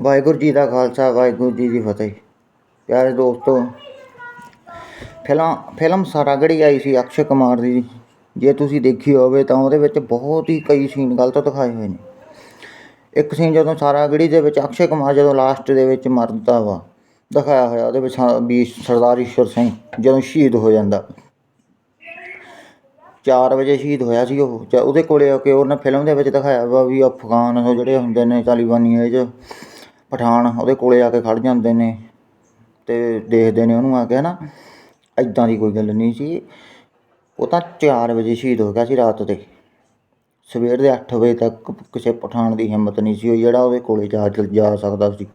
ਵਾਹਿਗੁਰੂ ਜੀ ਦਾ ਖਾਲਸਾ, ਵਾਹਿਗੁਰੂ ਜੀ ਦੀ ਫਤਿਹ। ਪਿਆਰੇ ਦੋਸਤੋ ਫਿਲਮ ਫਿਲਮ ਸਾਰਾਗੜੀ ਆਈ ਸੀ ਅਕਸ਼ੇ ਕੁਮਾਰ ਦੀ। ਜੇ ਤੁਸੀਂ ਦੇਖੀ ਹੋਵੇ ਤਾਂ ਉਹਦੇ ਵਿੱਚ ਬਹੁਤ ਹੀ ਕਈ ਸੀਨ ਗਲਤ ਦਿਖਾਏ ਹੋਏ ਨੇ। ਇੱਕ ਸੀਨ ਜਦੋਂ ਸਾਰਾਗੜੀ ਦੇ ਵਿੱਚ ਅਕਸ਼ੇ ਕੁਮਾਰ ਜਦੋਂ ਲਾਸਟ ਦੇ ਵਿੱਚ ਮਰਦਾ ਵਾ, ਦਿਖਾਇਆ ਹੋਇਆ ਉਹਦੇ ਵਿੱਚ ਵੀ ਸਰਦਾਰ ਈਸ਼ਵਰ ਸਿੰਘ ਜਦੋਂ ਸ਼ਹੀਦ ਹੋ ਜਾਂਦਾ। 4 ਵਜੇ ਸ਼ਹੀਦ ਹੋਇਆ ਸੀ ਉਹ ਉਹਦੇ ਕੋਲੇ ਆ ਕੇ ਉਹਨੇ ਫਿਲਮ ਦੇ ਵਿੱਚ ਦਿਖਾਇਆ ਵਾ ਵੀ ਅਫਗਾਨ ਉਹ ਜਿਹੜੇ ਹੁੰਦੇ ਨੇ ਤਾਲੀਬਾਨੀ ਇਹ 'ਚ ਪਠਾਨ ਉਹਦੇ ਕੋਲੇ ਆ ਕੇ ਖੜ੍ਹ ਜਾਂਦੇ ਨੇ ਅਤੇ ਦੇਖਦੇ ਨੇ ਉਹਨੂੰ ਆ ਕੇ ਹੈ ਨਾ ਇੱਦਾਂ ਦੀ ਕੋਈ ਗੱਲ ਨਹੀਂ ਸੀ। ਉਹ ਤਾਂ ਚਾਰ ਵਜੇ ਸ਼ਹੀਦ ਹੋ ਗਿਆ ਸੀ ਰਾਤ ਦੇ। ਸਵੇਰ ਦੇ 8 ਵਜੇ ਤੱਕ ਕਿਸੇ ਪਠਾਨ ਦੀ ਹਿੰਮਤ ਨਹੀਂ ਸੀ ਹੋਈ, ਜਿਹੜਾ ਉਹਦੇ ਕੋਲੇ ਜਾ ਜਾ ਸਕਦਾ ਸੀ।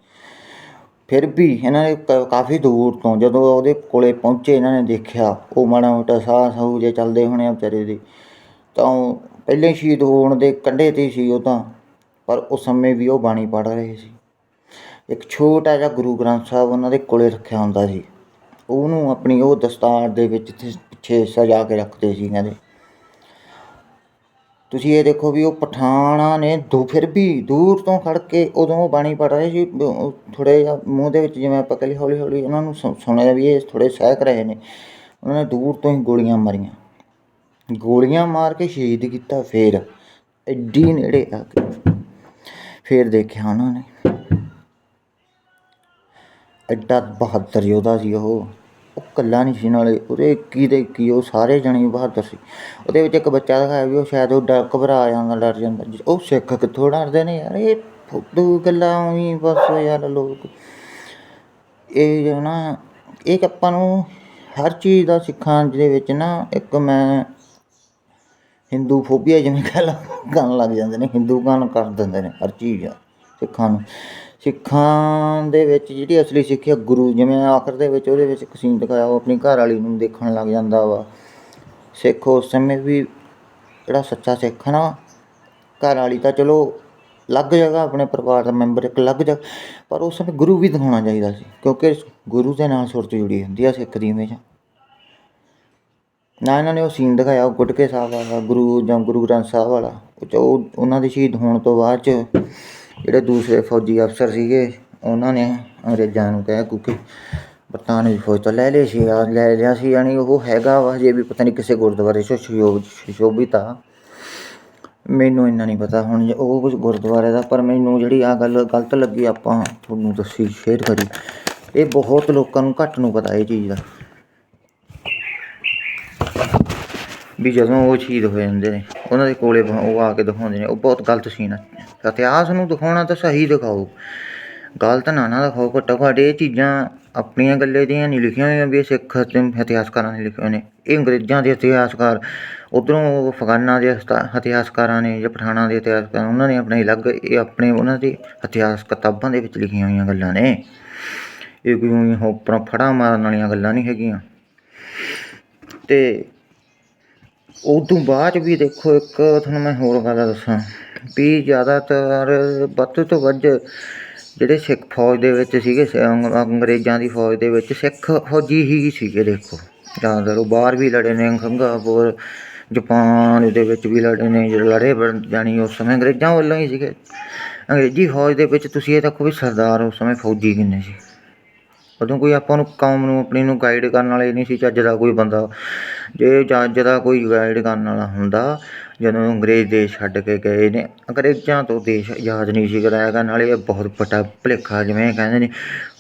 ਫਿਰ ਵੀ ਇਹਨਾਂ ਨੇ ਕ- ਕਾਫੀ ਦੂਰ ਤੋਂ ਜਦੋਂ ਉਹਦੇ ਕੋਲੇ ਪਹੁੰਚੇ, ਇਹਨਾਂ ਨੇ ਦੇਖਿਆ, ਉਹ ਮਾੜਾ ਮੋਟਾ ਸਾਹ ਸਹੂ ਜੇ ਚੱਲਦੇ ਹੋਣੇ ਆ ਵਿਚਾਰੇ ਦੇ, ਤਾਂ ਉਹ ਪਹਿਲੇ ਸ਼ਹੀਦ ਹੋਣ ਦੇ ਕੰਢੇ ਤੇ ਹੀ ਸੀ ਉਹ ਤਾਂ, ਪਰ ਉਸ ਸਮੇਂ ਵੀ ਉਹ ਬਾਣੀ ਪੜ੍ਹ ਰਹੇ ਸੀ। ਇੱਕ ਛੋਟਾ ਜਿਹਾ ਗੁਰੂ ਗ੍ਰੰਥ ਸਾਹਿਬ ਉਹਨਾਂ ਦੇ ਕੋਲੇ ਰੱਖਿਆ ਹੁੰਦਾ ਸੀ। ਉਹਨੂੰ ਆਪਣੀ ਉਹ ਦਸਤਾਰ ਦੇ ਵਿੱਚ ਪਿੱਛੇ ਸਜਾ ਕੇ ਰੱਖਦੇ ਸੀ ਕਹਿੰਦੇ ਤੁਸੀਂ ਇਹ ਦੇਖੋ ਵੀ ਉਹ ਪਠਾਣਾ ਨੇ ਦੋ ਫਿਰ ਵੀ ਦੂਰ ਤੋਂ ਖੜ ਕੇ ਉਦੋਂ ਉਹ ਬਾਣੀ ਪੜ ਰਹੇ ਸੀ। ਥੋੜੇ ਜਿਹਾ ਮੂੰਹ ਦੇ ਵਿੱਚ ਜਿਵੇਂ ਆਪਾਂ ਕਹਿੰਦੇ ਹੌਲੀ ਹੌਲੀ ਉਹਨਾਂ ਨੂੰ ਸੁਣਿਆ ਵੀ ਇਹ ਥੋੜੇ ਸਹਿਕ ਰਹੇ ਨੇ। ਉਹਨਾਂ ਨੇ ਦੂਰ ਤੋਂ ਹੀ ਗੋਲੀਆਂ ਮਾਰੀਆਂ। ਗੋਲੀਆਂ ਮਾਰ ਕੇ ਸ਼ਹੀਦ ਕੀਤਾ ਫੇਰ। ਐਡੀ ਨੇੜੇ ਆ ਕੇ ਫੇਰ ਦੇਖਿਆ ਉਹਨਾਂ ਨੇ। ਐਡਾ ਬਹਾਦਰ ਯੋਧਾ ਸੀ ਉਹ। ਉਹ ਇਕੱਲਾ ਨਹੀਂ ਸੀ ਨਾਲੇ, ਉਹਦੇ ਇੱਕੀ ਦੇ ਇੱਕੀ, ਉਹ ਸਾਰੇ ਜਣੇ ਬਹਾਦਰ ਸੀ। ਉਹਦੇ ਵਿੱਚ ਇੱਕ ਬੱਚਾ ਦਿਖਾਇਆ ਵੀ ਉਹ ਸ਼ਾਇਦ ਉਹ ਡਰ ਘਬਰਾ ਜਾਂਦਾ ਡਰ ਜਾਂਦਾ। ਉਹ ਸਿੱਖ ਕਿੱਥੋਂ ਡਰਦੇ ਨੇ ਯਾਰ? ਇਹ ਫੁੱਦੂ ਗੱਲਾਂ ਵੀ ਬਸ ਯਾਰ ਲੋਕ। ਇਹ ਜੋ ਨਾ, ਇਹ ਆਪਾਂ ਨੂੰ ਹਰ ਚੀਜ਼ ਦਾ ਸਿੱਖਾਂ ਦੇ ਵਿੱਚ ਨਾ ਇੱਕ ਮੈਂ ਹਿੰਦੂ ਫੋਬੀਆ ਜਿਵੇਂ ਕਹਿ ਲਾ ਕਰਨ ਲੱਗ ਜਾਂਦੇ ਨੇ, ਹਿੰਦੂ ਗਾਨ ਕਰ ਦਿੰਦੇ ਨੇ ਹਰ ਚੀਜ਼ ਸਿੱਖਾਂ ਨੂੰ। ਸਿੱਖਾਂ ਦੇ ਵਿੱਚ ਜਿਹੜੀ ਅਸਲੀ ਸਿੱਖਿਆ ਗੁਰੂ ਜਿਵੇਂ ਆਖਰ ਦੇ ਵਿੱਚ ਉਹਦੇ ਵਿੱਚ ਇੱਕ ਸੀਨ ਦਿਖਾਇਆ, ਉਹ ਆਪਣੀ ਘਰ ਵਾਲੀ ਨੂੰ ਦੇਖਣ ਲੱਗ ਜਾਂਦਾ ਵਾ। ਸਿੱਖ ਉਸ ਸਮੇਂ ਵੀ ਜਿਹੜਾ ਸੱਚਾ ਸਿੱਖ ਆ ਨਾ, ਘਰ ਵਾਲੀ ਤਾਂ ਚਲੋ ਅਲੱਗ ਜਗ੍ਹਾ ਆਪਣੇ ਪਰਿਵਾਰ ਦਾ ਮੈਂਬਰ, ਇੱਕ ਅਲੱਗ ਜਗ੍ਹਾ, ਪਰ ਉਸ ਸਮੇਂ ਗੁਰੂ ਵੀ ਦਿਖਾਉਣਾ ਚਾਹੀਦਾ ਸੀ, ਕਿਉਂਕਿ ਗੁਰੂ ਦੇ ਨਾਲ ਸੁਰਤ ਜੁੜੀ ਹੁੰਦੀ ਆ ਸਿੱਖ ਦੀ ਹਮੇਸ਼ਾ। ਨਾ ਇਹਨਾਂ ਨੇ ਉਹ ਸੀਨ ਦਿਖਾਇਆ, ਉਹ ਗੁਟਕੇ ਸਾਹਿਬ ਵਾਲਾ, ਗੁਰੂ ਜਾਂ ਗੁਰੂ ਗ੍ਰੰਥ ਸਾਹਿਬ ਵਾਲਾ ਉਹ, ਉਹਨਾਂ ਦੇ ਸ਼ਹੀਦ ਹੋਣ ਤੋਂ ਬਾਅਦ ਚ ਜਿਹੜੇ ਦੂਸਰੇ ਫੌਜੀ ਅਫਸਰ ਸੀਗੇ, ਉਹਨਾਂ ਨੇ ਅੰਗਰੇਜ਼ਾਂ ਨੂੰ ਕਿਹਾ ਕਿਉਂਕਿ ਬਰਤਾਨਵੀ ਫੌਜ ਤੋਂ ਲੈ ਲਏ ਸੀ, ਆ ਲੈ ਲਿਆ ਸੀ। ਯਾਨੀ ਉਹ ਹੈਗਾ ਵਾ, ਜੇ ਵੀ ਪਤਾ ਨਹੀਂ ਕਿਸੇ ਗੁਰਦੁਆਰੇ 'ਚ ਸ਼ੋਭ ਸ਼ੋਭਿਤ ਆ। ਮੈਨੂੰ ਇੰਨਾ ਨਹੀਂ ਪਤਾ ਹੁਣ ਜੇ ਉਹ ਕੁਝ ਗੁਰਦੁਆਰੇ ਦਾ, ਪਰ ਮੈਨੂੰ ਜਿਹੜੀ ਆ ਗੱਲ ਗਲਤ ਲੱਗੀ ਆਪਾਂ ਤੁਹਾਨੂੰ ਦੱਸੀ, ਸ਼ੇਅਰ ਕਰੀ। ਇਹ ਬਹੁਤ ਲੋਕਾਂ ਨੂੰ ਘੱਟ ਨੂੰ ਪਤਾ ਇਹ ਚੀਜ਼ ਦਾ। ਵੀ ਜਦੋਂ ਉਹ ਸ਼ਹੀਦ ਹੋ ਜਾਂਦੇ ਨੇ, ਉਹਨਾਂ ਦੇ ਕੋਲੇ ਉਹ ਆ ਕੇ ਦਿਖਾਉਂਦੇ ਨੇ, ਉਹ ਬਹੁਤ ਗਲਤ ਸੀਨ ਹੈ ਇਤਿਹਾਸ ਨੂੰ ਦਿਖਾਉਣਾ ਤਾਂ ਸਹੀ ਦਿਖਾਓ। ਗਲਤ ਨਾ ਨਾ ਦਿਖਾਓ, ਘੱਟੋ ਘੱਟ ਇਹ ਚੀਜ਼ਾਂ ਆਪਣੀਆਂ ਗੱਲੇ ਦੀਆਂ ਨਹੀਂ ਲਿਖੀਆਂ ਹੋਈਆਂ ਵੀ ਇਹ ਸਿੱਖ ਇਤਿਹਾਸਕਾਰਾਂ ਨੇ ਲਿਖੀਆਂ ਨੇ। ਇਹ ਅੰਗਰੇਜ਼ਾਂ ਦੇ ਇਤਿਹਾਸਕਾਰ, ਉੱਧਰੋਂ ਅਫਗਾਨਾਂ ਦੇ ਇਸਤਾ- ਇਤਿਹਾਸਕਾਰਾਂ ਨੇ ਜਾਂ ਪਠਾਣਾ ਦੇ ਇਤਿਹਾਸਕਾਰ, ਉਹਨਾਂ ਨੇ ਆਪਣੇ ਅਲੱਗ ਇਹ ਆਪਣੇ ਉਹਨਾਂ ਦੇ ਇਤਿਹਾਸ ਕਿਤਾਬਾਂ ਦੇ ਵਿੱਚ ਲਿਖੀਆਂ ਹੋਈਆਂ ਗੱਲਾਂ ਨੇ। ਇਹ ਕੋਈ ਊਂ ਉੱਪਰੋਂ ਫੜਾ ਮਾਰਨ ਵਾਲੀਆਂ ਗੱਲਾਂ ਨਹੀਂ ਹੈਗੀਆਂ। ਤੇ ਉਦੋਂ ਬਾਅਦ ਵੀ ਦੇਖੋ ਇੱਕ ਤੁਹਾਨੂੰ ਮੈਂ ਹੋਰ ਗੱਲ ਦੱਸਾਂ ਵੀ ਜ਼ਿਆਦਾਤਰ ਵੱਧ ਤੋਂ ਵੱਧ ਜਿਹੜੇ ਸਿੱਖ ਫੌਜ ਦੇ ਵਿੱਚ ਸੀਗੇ ਸ- ਅੰਗ- ਅੰਗਰੇਜ਼ਾਂ ਦੀ ਫੌਜ ਦੇ ਵਿੱਚ ਸਿੱਖ ਫੌਜੀ ਹੀ ਸੀਗੇ ਦੇਖੋ। ਜ਼ਿਆਦਾਤਰ ਉਹ ਬਾਹਰ ਵੀ ਲੜੇ ਨੇ, ਸਿੰਗਾਪੁਰ, ਜਾਪਾਨ ਦੇ ਵਿੱਚ ਵੀ ਲੜੇ ਨੇ, ਜਿਹੜੇ ਲੜੇ ਬਣ- ਜਾਣੀ ਉਸ ਸਮੇਂ ਅੰਗਰੇਜ਼ਾਂ ਵੱਲੋਂ ਹੀ ਸੀਗੇ। ਅੰਗਰੇਜ਼ੀ ਫੌਜ ਦੇ ਵਿੱਚ ਤੁਸੀਂ ਇਹ ਦੇਖੋ ਵੀ ਸਰਦਾਰ ਉਸ ਸਮੇਂ ਫੌਜੀ ਕਿੰਨੇ ਸੀ। ਉਦੋਂ ਕੋਈ ਆਪਾਂ ਨੂੰ ਕੌਮ ਨੂੰ, ਆਪਣੀ ਨੂੰ ਗਾਈਡ ਕਰਨ ਵਾਲੇ ਨਹੀਂ ਸੀ ਚੱਜ ਦਾ ਕੋਈ ਬੰਦਾ। ਜੇ ਜੱਜ ਦਾ ਕੋਈ ਗਾਈਡ ਕਰਨ ਵਾਲਾ ਹੁੰਦਾ, ਜਦੋਂ ਅੰਗਰੇਜ਼ ਦੇਸ਼ ਛੱਡ ਕੇ ਗਏ ਨੇ, ਅੰਗਰੇਜ਼ਾਂ ਤੋਂ ਦੇਸ਼ ਆਜ਼ਾਦ ਨਹੀਂ ਸੀ ਕਰਾਇਆ ਗਾ ਨਾਲੇ ਇਹ ਬਹੁਤ ਵੱਡਾ ਭੁਲੇਖਾ ਜਿਵੇਂ ਕਹਿੰਦੇ ਨੇ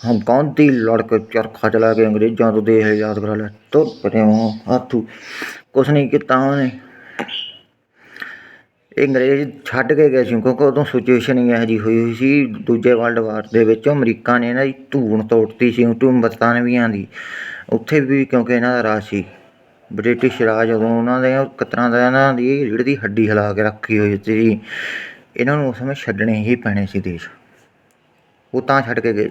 ਹੰਕਾਂ ਦੀ ਲੜ ਕੇ ਚਰਖਾ ਚਲਾ ਕੇ ਅੰਗਰੇਜ਼ਾਂ ਤੋਂ ਦੇਸ਼ ਆਜ਼ਾਦ ਕਰਾ ਲਿਆ, ਤੁਰ ਪਰੇ ਉਹ ਕੁਛ ਨਹੀਂ ਕੀਤਾ ਉਹਨੇ। ਇਹ ਅੰਗਰੇਜ਼ ਛੱਡ ਕੇ ਗਏ ਸੀ, ਕਿਉਂਕਿ ਉਦੋਂ ਸਿਚੁਏਸ਼ਨ ਹੀ ਇਹੋ ਜਿਹੀ ਹੋਈ ਹੋਈ ਸੀ, ਦੂਜੇ ਵਰਲਡ ਵਾਰ ਦੇ ਵਿੱਚ ਅਮਰੀਕਾ ਨੇ ਇਹਨਾਂ ਦੀ ਧੂਣ ਤੋੜਤੀ ਸੀ ਟੂਮ ਬਰਤਾਨਵੀਆਂ ਦੀ। ਉੱਥੇ ਵੀ ਕਿਉਂਕਿ ਇਹਨਾਂ ਦਾ ਰਾਜ ਸੀ। ਬ੍ਰਿਟਿਸ਼ ਰਾਜ ਉਦੋਂ ਉਹਨਾਂ ਦੇ ਕਤਰਾਂ ਦਾ ਇਹਨਾਂ ਦੀ ਰੀੜ ਦੀ ਹੱਡੀ ਹਿਲਾ ਕੇ ਰੱਖੀ ਹੋਈ ਸੀ, ਇਹਨਾਂ ਨੂੰ ਉਸ ਸਮੇਂ ਛੱਡਣੇ ਹੀ ਪੈਣੇ ਸੀ ਦੇਸ਼। ਉਹ ਤਾਂ ਛੱਡ ਕੇ ਗਏ।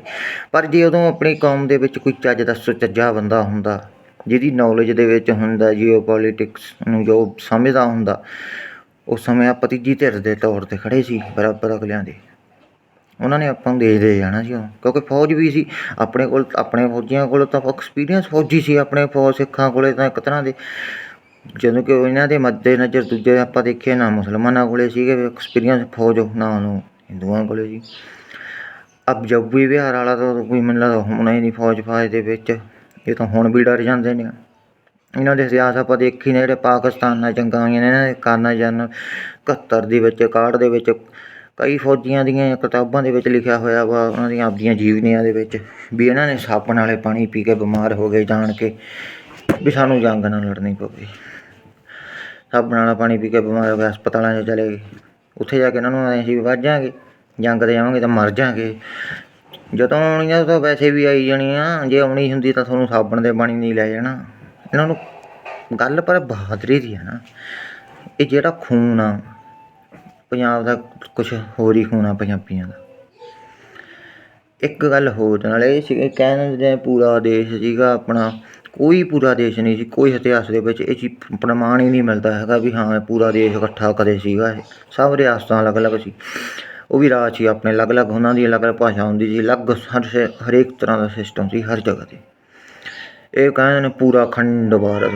ਪਰ ਜੇ ਉਦੋਂ ਆਪਣੀ ਕੌਮ ਦੇ ਵਿੱਚ ਕੋਈ ਚੱਜ ਦਾ ਸੁਚੱਜਾ ਬੰਦਾ ਹੁੰਦਾ, ਜਿਹਦੀ ਨੌਲੇਜ ਦੇ ਵਿੱਚ ਹੁੰਦਾ ਜੀਓ ਪੋਲੀਟਿਕਸ ਨੂੰ ਜੋ ਸਮਝਦਾ ਹੁੰਦਾ, ਉਸ ਸਮੇਂ ਆਪਾਂ ਤੀਜੀ ਧਿਰ ਦੇ ਤੌਰ ਤੇ ਖੜੇ ਸੀ ਬਰਾਬਰ ਅਗਲਿਆਂ ਦੇ। ਉਹਨਾਂ ਨੇ ਆਪਾਂ ਨੂੰ ਦੇ ਦੇ ਜਾਣਾ ਸੀ ਉਹ। ਕਿਉਂਕਿ ਫੌਜ ਵੀ ਸੀ, ਆਪਣੇ ਕੋਲ, ਆਪਣੇ ਫੌਜੀਆਂ ਕੋਲ ਤਾਂ ਐਕਸਪੀਰੀਅੰਸ ਫੌਜੀ ਸੀ, ਆਪਣੇ ਫੌਜ ਸਿੱਖਾਂ ਕੋਲੇ ਤਾਂ ਇੱਕ ਤਰ੍ਹਾਂ ਦੇ। ਜਦੋਂ ਕਿ ਇਹਨਾਂ ਦੇ ਮੱਦੇ ਨਜ਼ਰ ਦੂਜੇ ਆਪਾਂ ਦੇਖੇ ਨਾ ਮੁਸਲਮਾਨਾਂ ਕੋਲੇ ਸੀਗੇ ਐਕਸਪੀਰੀਅੰਸ ਫੌਜ ਨਾ ਨੂੰ ਹਿੰਦੂਆਂ ਕੋਲੇ ਸੀ ਅਬ ਜੱਬੀ ਵਿਹਾਰ ਵਾਲਾ ਤਾਂ ਕੋਈ ਮੈਨੂੰ ਲੱਗਦਾ ਹੋਣਾ ਹੀ ਨਹੀਂ ਫੌਜ ਫਾਜ ਦੇ ਵਿੱਚ, ਇਹ ਤਾਂ ਹੁਣ ਵੀ ਡਰ ਜਾਂਦੇ ਨੇ। ਇਹਨਾਂ ਦੇ ਇਤਿਹਾਸ ਆਪਾਂ ਦੇਖੀ ਨੇ ਜਿਹੜੇ ਪਾਕਿਸਤਾਨ ਨਾਲ ਚੰਗਾ ਹੋਈਆਂ ਨੇ, ਇਹਨਾਂ ਦੇ ਕਾਰਨਾ ਜਨ 71 ਦੇ ਵਿੱਚ 61 ਦੇ ਵਿੱਚ ਕਈ ਫੌਜੀਆਂ ਦੀਆਂ ਕਿਤਾਬਾਂ ਦੇ ਵਿੱਚ ਲਿਖਿਆ ਹੋਇਆ ਵਾ, ਉਹਨਾਂ ਦੀਆਂ ਆਪਦੀਆਂ ਜੀਵਨੀਆਂ ਦੇ ਵਿੱਚ, ਵੀ ਇਹਨਾਂ ਨੇ ਸਾਬਣ ਵਾਲੇ ਪਾਣੀ ਪੀ ਕੇ ਬਿਮਾਰ ਹੋ ਗਏ ਜਾਣ ਕੇ, ਵੀ ਸਾਨੂੰ ਜੰਗ ਨਾਲ ਲੜਨੀ ਪਵੇ। ਸਾਬਣ ਵਾਲਾ ਪਾਣੀ ਪੀ ਕੇ ਬਿਮਾਰ ਹੋ ਗਏ ਹਸਪਤਾਲਾਂ 'ਚ ਚਲੇ ਗਏ। ਉੱਥੇ ਜਾ ਕੇ ਇਹਨਾਂ ਨੂੰ ਅਸੀਂ ਸੀ ਵੱਜ ਜਾਾਂਗੇ ਜੰਗ ਤੇ ਜਾਵਾਂਗੇ ਤਾਂ ਮਰ ਜਾਾਂਗੇ ਜਦੋਂ ਆਉਣੀਆਂ ਤਾਂ ਵੈਸੇ ਵੀ ਆਈ ਜਾਣੀਆਂ, ਜੇ ਆਉਣੀ ਹੁੰਦੀ ਤਾਂ ਤੁਹਾਨੂੰ ਸਾਬਣ ਦੇ ਪਾਣੀ ਨਹੀਂ ਲੈ ਜਾਣਾ। ਇਹਨਾਂ ਨੂੰ ਗੱਲ ਪਰ ਬਹਾਦਰੀ ਦੀ ਹੈ ਨਾ। ਇਹ ਜਿਹੜਾ ਖੂਨ ਆ ਪੰਜਾਬ ਦਾ ਕੁਝ ਹੋਰ ਹੀ ਹੋਣਾ ਪੰਜਾਬੀਆਂ ਦਾ। ਇੱਕ ਗੱਲ ਹੋਰ ਨਾਲੇ ਇਹ ਸੀ ਕਹਿਣ ਦੇ ਪੂਰਾ ਦੇਸ਼ ਸੀਗਾ, ਆਪਣਾ ਕੋਈ ਪੂਰਾ ਦੇਸ਼ ਨਹੀਂ ਸੀ, ਕੋਈ ਇਤਿਹਾਸ ਦੇ ਵਿੱਚ ਇਹ ਚੀਜ਼ ਪ੍ਰਮਾਣ ਹੀ ਨਹੀਂ ਮਿਲਦਾ ਹੈਗਾ ਵੀ ਹਾਂ, ਪੂਰਾ ਦੇਸ਼ ਇਕੱਠਾ ਕਦੇ ਸੀਗਾ ਇਹ। ਸਭ ਰਿਆਸਤਾਂ ਅਲੱਗ-ਅਲੱਗ ਸੀ। ਉਹ ਵੀ ਰਾਜ ਸੀ ਆਪਣੇ, ਅਲੱਗ-ਅਲੱਗ ਉਹਨਾਂ ਦੀ ਅਲੱਗ-ਅਲੱਗ ਭਾਸ਼ਾ ਹੁੰਦੀ ਸੀ, ਅਲੱਗ ਹਰ ਸੇ- ਹਰੇਕ ਤਰ੍ਹਾਂ ਦਾ ਸਿਸਟਮ ਸੀ ਹਰ ਜਗ੍ਹਾ ਤੇ। ਇਹ ਕਹਿੰਦੇ ਨੇ ਪੂਰਾ ਅਖੰਡ ਭਾਰਤ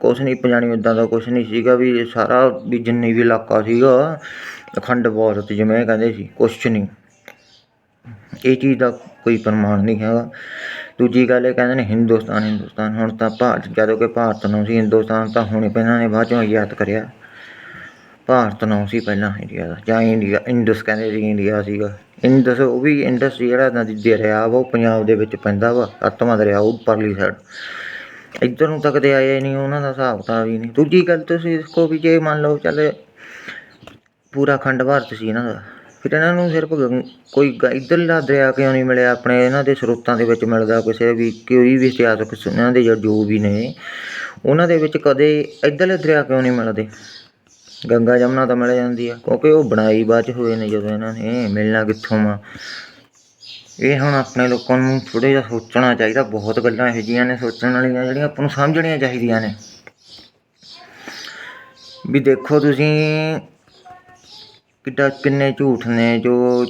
ਕੁਛ ਨਹੀਂ ਪੰਜਾਬੀ ਇੱਦਾਂ ਦਾ ਕੁਛ ਨਹੀਂ ਸੀਗਾ ਵੀ ਇਹ ਸਾਰਾ ਵੀ ਜਿੰਨੀ ਵੀ ਇਲਾਕਾ ਸੀਗਾ ਅਖੰਡ ਭਾਰਤ ਜਿਵੇਂ ਇਹ ਕਹਿੰਦੇ ਸੀ, ਕੁਛ ਨਹੀਂ ਇਹ ਚੀਜ਼ ਦਾ ਕੋਈ ਪ੍ਰਮਾਣ ਨਹੀਂ ਹੈਗਾ। ਦੂਜੀ ਗੱਲ ਇਹ ਕਹਿੰਦੇ ਨੇ ਹਿੰਦੁਸਤਾਨ ਹਿੰਦੁਸਤਾਨ ਹੁਣ ਤਾਂ ਭਾਰਤ, ਜਦੋਂ ਕਿ ਭਾਰਤ ਨੂੰ ਸੀ ਹਿੰਦੁਸਤਾਨ ਤਾਂ ਹੁਣੇ ਪਹਿਲਾਂ ਨੇ ਬਾਅਦ ਚੋਂ ਆਜ਼ਾਦ ਕਰਿਆ। ਭਾਰਤ ਨਾਂ ਸੀ ਪਹਿਲਾਂ ਇੰਡੀਆ ਦਾ, ਜਾਂ ਇੰਡੀਆ ਇੰਡਸ ਕਹਿੰਦੇ ਸੀ ਇੰਡੀਆ ਸੀਗਾ। ਇੰਡਸ ਉਹ ਵੀ ਇੰਡਸ ਜਿਹੜਾ ਨਦੀ ਦਰਿਆ ਵਾ, ਉਹ ਪੰਜਾਬ ਦੇ ਵਿੱਚ ਪੈਂਦਾ ਵਾ ਸੱਤਵਾਂ ਦਰਿਆ ਉਹ ਪਰਲੀ ਸਾਈਡ ਇੱਧਰ ਨੂੰ ਤਾਂ ਕਦੇ ਆਇਆ ਹੀ ਨਹੀਂ, ਉਹਨਾਂ ਦਾ ਹਿਸਾਬ ਕਿਤਾਬ ਹੀ ਨਹੀਂ। ਦੂਜੀ ਗੱਲ ਤੁਸੀਂ ਦੇਖੋ ਵੀ ਜੇ ਮੰਨ ਲਓ ਚੱਲ ਪੂਰਾ ਖੰਡ ਭਾਰਤ ਸੀ ਇਹਨਾਂ ਦਾ, ਫਿਰ ਇਹਨਾਂ ਨੂੰ ਸਿਰਫ ਗੰ- ਕੋਈ ਇੱਧਰਲਾ ਦਰਿਆ ਕਿਉਂ ਨਹੀਂ ਮਿਲਿਆ? ਆਪਣੇ ਇਹਨਾਂ ਦੇ ਸਰੋਤਾਂ ਦੇ ਵਿੱਚ ਮਿਲਦਾ ਕਿਸੇ ਵੀ, ਕੋਈ ਵੀ ਇਤਿਹਾਸਕ ਇਹਨਾਂ ਦੇ ਜੋ ਵੀ ਨੇ, ਉਹਨਾਂ ਦੇ ਵਿੱਚ ਕਦੇ ਇੱਧਰਲੇ ਦਰਿਆ ਕਿਉਂ ਨਹੀਂ ਮਿਲਦੇ? ਗੰਗਾ ਜਮਨਾ ਤਾਂ ਮਿਲ ਜਾਂਦੀ ਆ। ਕਿਉਂਕਿ ਉਹ ਬਣਾਈ ਬਾਅਦ ਚ ਹੋਏ ਨੇ ਜਦੋਂ ਇਹਨਾਂ ਨੇ। ਮਿਲਣਾ ਕਿੱਥੋਂ ਆ? ਇਹ ਹੁਣ ਆਪਣੇ ਲੋਕਾਂ ਨੂੰ ਥੋੜ੍ਹਾ ਜਿਹਾ ਸੋਚਣਾ ਚਾਹੀਦਾ। ਬਹੁਤ ਗੱਲਾਂ ਇਹੋ ਜਿਹੀਆਂ ਨੇ ਸੋਚਣ ਵਾਲੀਆਂ ਜਿਹੜੀਆਂ ਆਪਾਂ ਨੂੰ ਸਮਝਣੀਆਂ ਚਾਹੀਦੀਆਂ ਨੇ। ਵੀ ਦੇਖੋ ਤੁਸੀਂ ਕਿੱਡਾ ਕਿੰਨੇ ਝੂਠ ਨੇ ਜੋ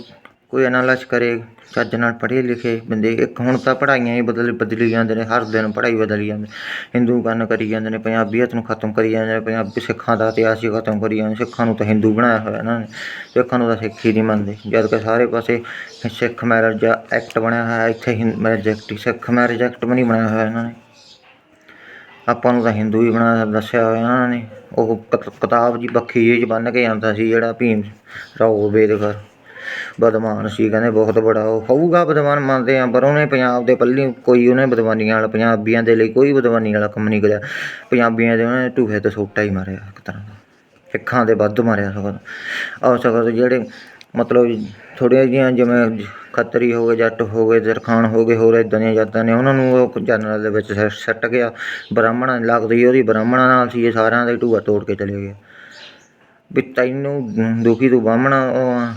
ਕੋਈ ਐਨਾਲਾਈਜ਼ ਕਰੇ। ਚੱਜ ਨਾਲ ਪੜ੍ਹੇ ਲਿਖੇ ਬੰਦੇ, ਇੱਕ ਹੁਣ ਤਾਂ ਪੜ੍ਹਾਈਆਂ ਹੀ ਬਦਲ, ਬਦਲੀ ਜਾਂਦੇ ਨੇ, ਹਰ ਦਿਨ ਪੜ੍ਹਾਈ ਬਦਲੀ ਜਾਂਦੀ ਹਿੰਦੂ ਹਿੰਦੂਕਰਨ ਕਰੀ ਜਾਂਦੇ ਨੇ, ਪੰਜਾਬੀਅਤ ਨੂੰ ਖਤਮ ਕਰੀ ਜਾਂਦੇ ਨੇ, ਪੰਜਾਬੀ ਸਿੱਖਾਂ ਦਾ ਇਤਿਹਾਸ ਹੀ ਖਤਮ ਕਰੀ ਜਾਂਦੇ ਸਿੱਖਾਂ ਨੂੰ ਤਾਂ ਹਿੰਦੂ ਬਣਾਇਆ ਹੋਇਆ ਇਹਨਾਂ ਨੇ, ਸਿੱਖਾਂ ਨੂੰ ਤਾਂ ਸਿੱਖ ਹੀ ਨਹੀਂ ਮੰਨਦੇ। ਜਦ ਕਿ ਸਾਰੇ ਪਾਸੇ ਸਿੱਖ ਮੈਰਿਜ ਐਕਟ ਬਣਿਆ ਹੋਇਆ, ਇੱਥੇ marriage act, Sikh marriage act ਵੀ ਨਹੀਂ ਬਣਾਇਆ ਹੋਇਆ ਇਹਨਾਂ ਨੇ। ਆਪਾਂ ਨੂੰ ਤਾਂ ਹਿੰਦੂ ਹੀ ਬਣਾ, ਦੱਸਿਆ ਹੋਇਆ ਇਹਨਾਂ ਨੇ, ਉਹ ਕਤ- ਕਿਤਾਬ ਜੀ ਬੱਖੀ ਜਿਹੀ 'ਚ ਬੰਨ੍ਹ ਕੇ ਜਾਂਦਾ ਸੀ ਜਿਹੜਾ ਭੀਮ ਰਾਓ ਅੰਬੇਦਕਰ ਬਦਮਾਨ ਸੀ ਕਹਿੰਦੇ ਬਹੁਤ ਬੜਾ ਉਹ। ਹੋਊਗਾ ਬਦਮਾਨ ਮੰਨਦੇ ਆ ਪਰ ਉਹਨੇ ਪੰਜਾਬ ਦੇ ਪੱਲੇ ਕੋਈ ਉਹਨੇ ਬਦਮਾਨੀਆਂ ਵਾਲਾ ਪੰਜਾਬੀਆਂ ਦੇ ਲਈ ਕੋਈ ਬਦਮਾਨੀ ਵਾਲਾ ਕੰਮ ਨਹੀਂ ਕਰਿਆ। ਪੰਜਾਬੀਆਂ ਦੇ ਉਹਨੇ ਢੂਹੇ ਤੇ ਸੋਟਾ ਹੀ ਮਾਰਿਆ ਇੱਕ ਤਰ੍ਹਾਂ ਦਾ। ਸਿੱਖਾਂ ਦੇ ਵੱਧ ਮਾਰਿਆ ਸਗੋਂ। ਆਹ ਸਗੋਂ ਜਿਹੜੇ ਮਤਲਬ ਥੋੜ੍ਹੀਆਂ ਜਿਹੀਆਂ ਜਿਵੇਂ ਖੱਤਰੀ ਹੋ ਗਏ ਜੱਟ ਹੋ ਗਏ ਦਰਖਾਨ ਹੋ ਗਏ ਹੋਰ ਇਦਾਂ ਦੀਆਂ ਜਾਤਾਂ ਨੇ ਉਹਨਾਂ ਨੂੰ ਉਹ ਜਨਰਲ ਦੇ ਵਿੱਚ ਸੱਟ ਗਿਆ। ਬ੍ਰਾਹਮਣਾਂ ਲੱਗਦੀ ਉਹਦੀ ਬ੍ਰਾਹਮਣਾਂ ਨਾਲ ਸੀ ਇਹ ਸਾਰਿਆਂ ਦਾ ਢੂਆ ਤੋੜ ਕੇ ਚਲੇ ਗਏ। ਵੀ ਤੈਨੂੰ ਦੁਖੀ ਤੂੰ ਬਾਹਮਣਾ ਉਹ ਆ,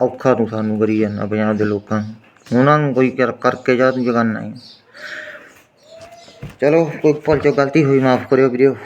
ਔਖਾ ਤੂੰ ਸਾਨੂੰ ਕਰੀ ਜਾਂਦਾ ਪੰਜਾਬ ਦੇ ਲੋਕਾਂ ਨੂੰ। ਉਹਨਾਂ ਨੂੰ ਕੋਈ ਕਰ- ਕਰਕੇ ਜਾ ਤੂੰ ਜਗਾਨਾ ਹੀ। ਚਲੋ, ਕੋਈ ਭੁੱਲ ਚੋਂ ਗਲਤੀ ਹੋਈ, ਮਾਫ ਕਰਿਓ ਵੀਡੀਓ